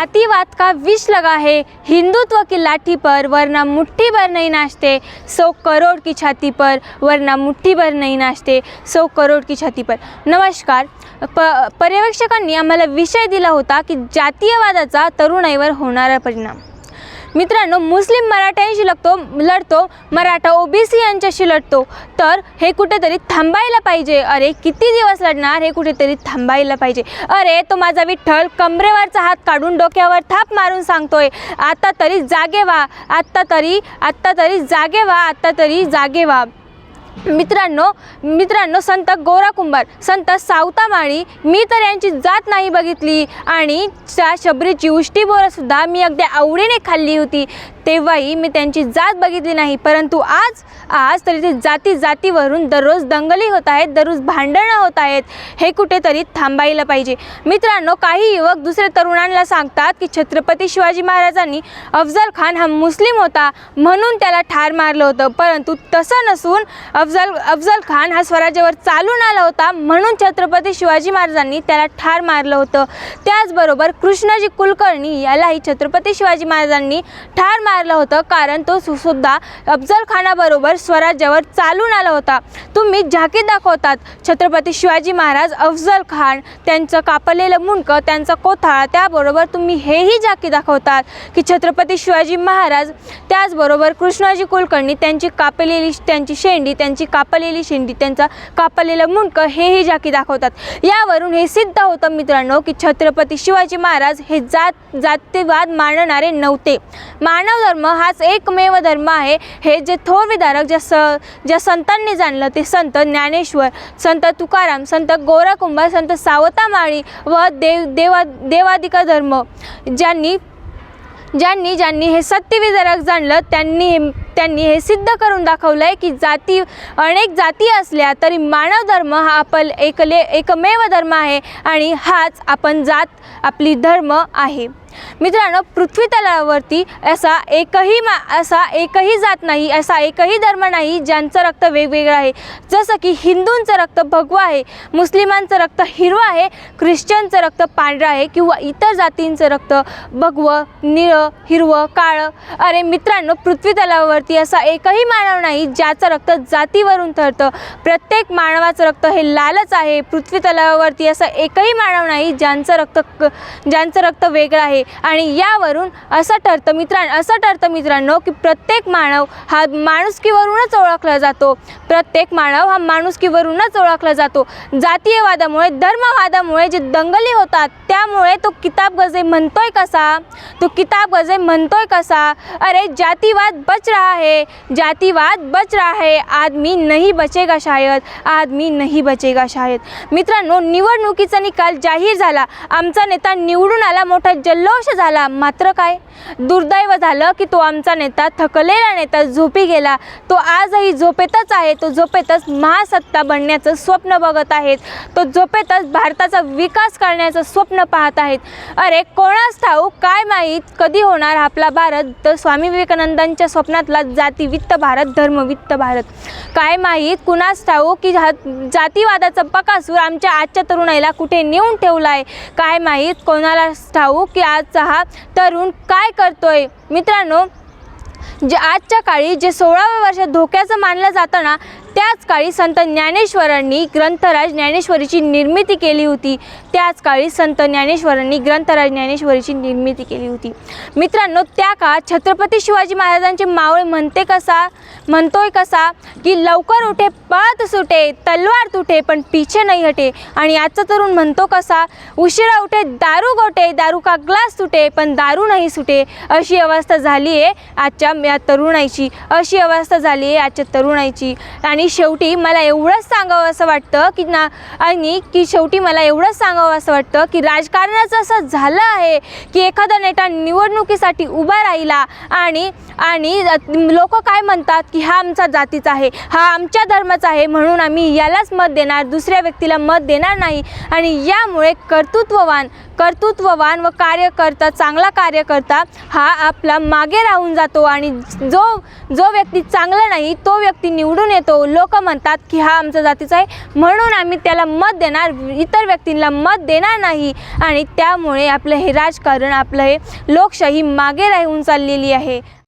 जातिवाद का विष लगा है? हिंदुत्व की लाठी पर वरना मुट्ठी भर नहीं नाचते। सौ करोड़ की छाती पर वरना मुट्ठी भर नहीं नाचते। सौ करोड की छाती पर। नमस्कार। प पर्यवेक्षकांनी आम्हाला विषय दिला होता की जातीयवादाचा तरुणाईवर होणारा परिणाम. मित्रांनो मुस्लिम मराठ्यांशी लढतो लढतो मराठा ओबीसी यांच्याशी लढतो. तर हे कुठेतरी थांबायला पाहिजे. अरे किती दिवस लढणार? हे कुठेतरी थांबायला पाहिजे. अरे तो माझा विठ्ठल कमरेवरचा हात काढून डोक्यावर थाप मारून सांगतोय आता तरी जागे व्हा आत्ता तरी आत्ता तरी जागे व्हा आत्ता तरी जागे व्हा. मित्रांनो मित्रांनो संत गोरा कुंभार संत सावतामाळी मी तर यांची जात नाही बघितली. आणि त्या शबरीची उष्टी बोरंसुद्धा मी अगदी आवडीने खाल्ली होती. तेव्हाही मी त्यांची जात बघितली नाही परंतु आज आज तरी ते जाती जातीवरून दररोज दंगली होत आहेत दररोज भांडणं होत आहेत हे कुठेतरी थांबायला पाहिजे. मित्रांनो काही युवक दुसऱ्या तरुणांना सांगतात की छत्रपती शिवाजी महाराजांनी अफजल खान हा मुस्लिम होता म्हणून त्याला ठार मारलं होतं. परंतु तसं नसून अफजल अफजल खान हा स्वराज्यावर चालून आला होता म्हणून छत्रपती शिवाजी महाराजांनी त्याला ठार मारलं होतं. त्याचबरोबर कृष्णाजी कुलकर्णी यालाही छत्रपती शिवाजी महाराजांनी ठार मारलं होतं कारण तो सु- सुद्धा अफजल खानाबरोबर स्वराज्यावर चालून आला होता. तुम्ही झाकीत दाखवतात. छत्रपती शिवाजी महाराज अफजल खान त्यांचं कापलेलं मुंडकं त्यांचा कोथाळा त्याबरोबर तुम्ही हेही झाकी दाखवतात की छत्रपती शिवाजी महाराज त्याचबरोबर कृष्णाजी कुलकर्णी त्यांची कापलेली त्यांची शेंडी त्यांची कापलेली शेंडी त्यांचा कापलेलं मुंडकं हेही झाकी दाखवतात. यावरून हे सिद्ध होतं मित्रांनो की छत्रपती शिवाजी महाराज हे जात जातीवाद मानणारे नव्हते. मानव धर्म हाच एकमेव धर्म आहे. हे जे थोर विधारक ज्या स ज्या संतांनी जाणलं ते संत ज्ञानेश्वर संत तुकाराम संत गोराकुंभार संत सावतामाळी व देव देवा देवादिका धर्म. ज्यांनी ज्यांनी ज्यांनी हे सत्यविधारक जाणलं त्यांनी त्यांनी हे सिद्ध करून दाखवलं आहे की जाती अनेक जाती असल्या तरी मानव धर्म हा आपण एकले एकमेव धर्म आहे आणि हाच आपण जात आपली धर्म आहे. मित्रांनो पृथ्वी तलावरती असा एकही मा असा एकही जात नाही असा एकही धर्म नाही ज्यांचं रक्त वेगवेगळं आहे. जसं की हिंदूंचं रक्त भगवं आहे मुस्लिमांचं रक्त हिरवं आहे ख्रिश्चनचं रक्त पांढरं आहे किंवा इतर जातींचं रक्त भगवं निळं हिरवं काळं. अरे मित्रांनो पृथ्वी तलावरती असा एकही मानव नाही ज्याचं रक्त जातीवरून ठरतं प्रत्येक मानवाचं रक्त हे लालच आहे. पृथ्वी तलावावरती असा एकही मानव नाही ज्यांचं रक्त क ज्यांचं रक्त वेगळं आहे. आणि यावरून असं ठरतं मित्रां असं ठरतं मित्रांनो की प्रत्येक मानव हा माणुसकीवरूनच ओळखला जातो. प्रत्येक मानव हा माणुसकीवरूनच ओळखला जातो. जातीयवादामुळे धर्मवादामुळे जे दंगली होतात त्यामुळे तो किताब गजे म्हणतोय कसा? तो किताब गजे म्हणतोय कसा? अरे जातीवाद बच रहा है जातीवाद बच रहा है आदमी नहीं बचेगा शायद आदमी नहीं बचेगा शायद. मित्रांनो निवडणुकीचा निकाल जाहीर झाला. आमचा नेता निवडून आला मोठा जल्लोष झाला. मात्र काय? दुर्दैव झालं की तो आमचा नेता थकलेला नेता झोपी गेला. तो आजही झोपेतच आहे. तो झोपेतच महासत्ता बनण्याचं स्वप्न बघत आहेत. तो झोपेतच भारताचा विकास करण्याचं स्वप्न पाहत आहेत. अरे कोणास ठाऊक? काय माहीत? कधी होणार आपला भारत? तर स्वामी विवेकानंदांच्या स्वप्नातला जातीवित्त भारत धर्मवित्त भारत. काय माहीत? कुणास ठाऊक की हा जातीवादाचा बकासूर आमच्या आजच्या तरुणाईला कुठे नेऊन ठेवला आहे काय माहीत? कोणाला ठाऊक की आज आजचा हा तरुण काय करतोय? मित्रांनो जे आजच्या काळी जे सोळाव्या वर्षात धोक्याचं मानलं जातं ना त्याच काळी संत ज्ञानेश्वरांनी ग्रंथराज ज्ञानेश्वरीची निर्मिती केली होती. त्याच काळी संत ज्ञानेश्वरांनी ग्रंथराज ज्ञानेश्वरीची निर्मिती केली होती. मित्रांनो त्या काळात छत्रपती शिवाजी महाराजांचे मावळे म्हणते कसा? म्हणतोय कसा? की लवकर उठे पळत सुटे तलवार तुटे पण पिछे नाही हटे. आणि आजचा तरुण म्हणतो कसा? उशिरा उठे दारू गोटे दारू का ग्लास तुटे पण दारू नाही सुटे. अशी अवस्था झाली आहे आजच्या या तरुणाईची. अशी अवस्था झाली आहे आजच्या तरुणाईची. आणि शेवटी मला एवढंच सांगावं असं वाटतं की ना आणि की शेवटी मला एवढंच सांगावं असं वाटतं की राजकारणाचं असं झालं आहे की एखादा नेता निवडणुकीसाठी उभा राहिला आणि आणि लोक काय म्हणतात की हा आमचा जातीचा आहे हा आमच्या धर्माचा आहे म्हणून आम्ही यालाच मत देणार दुसऱ्या व्यक्तीला मत देणार नाही. आणि यामुळे कर्तृत्ववान कर्तृत्ववान व कार्यकर्ता चांगला कार्यकर्ता हा आपला मागे राहून जातो आणि जो जो व्यक्ती चांगला नाही तो व्यक्ती निवडून येतो. लोक म्हणतात की हा आमचा जातीचा आहे. म्हणून आम्ही त्याला मत देणार इतर व्यक्तींना मत देणार नाही. आणि त्यामुळे आपलं हे राजकारण आपलं हे लोकशाही मागे राहून चाललेली आहे.